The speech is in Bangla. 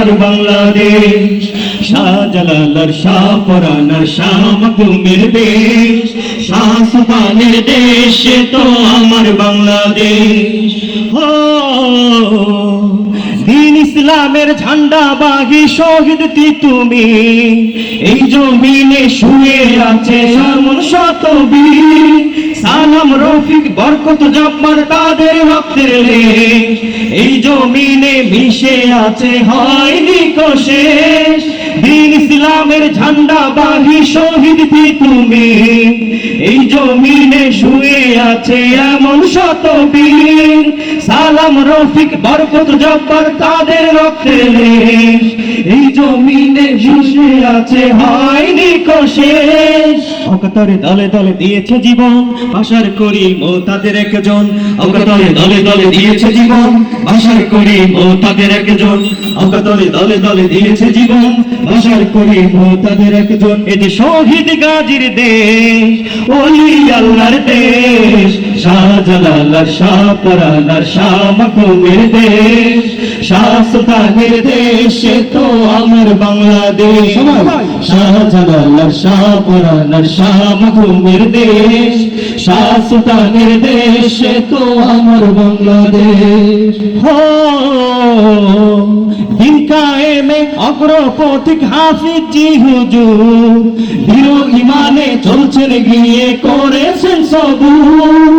আমার বাংলাদেশ শাহজালালার শাহ পরানার শাহ মকুমের দেশ, শাহ সুপানের দেশ তো আমার বাংলাদেশ। ও দিন ইসলামের ঝান্ডা বাগি শহীদ তুমি? জমিনে শুয়ে আছে এমন শত বীর সালাম, রফিক, বরকত, জব্বার তাদের রক্তের এই জমিনে মিশে আছে হয়নি কোশেষ দিন ইসলামের ঝান্ডা বাহি শহীদ দি তুমি? এই জমিনে শুয়ে আছে এমন শত বীর সালাম, রফিক, বরকত, জব্বার তাদের রক্তে এই জমিনে শুয়ে আছে হয়নি কোশেষ অকাতরে দলে দলে দিয়েছে জীবন। আশার করি ও তাদের একজন। অকাতরে দলে দলে দিয়েছে জীবন। আশার করি ও তাদের একজন। অকাতরে দলে দলে দিয়েছে জীবন। আশার করি ও তাদের একজন। এটি শহীদ গাজীর দেশ, ওলি আল্লাহর দেশ। শাহজালালার শাহ পরানার শাহ মাকুমের দেশ শাহ সুলতানের দেশ তো আমার বাংলাদেশ। শাহজালালার শাহ পরানার শাহ মাকুমের দেশ শাহ সুলতানের দেশ তো আমার বাংলাদেশ। হো কায়েমে অগ্রপথিক হাফিজ জি হুজুর। হিরো ইমানে চলছেন গিয়ে করেছেন সবুর।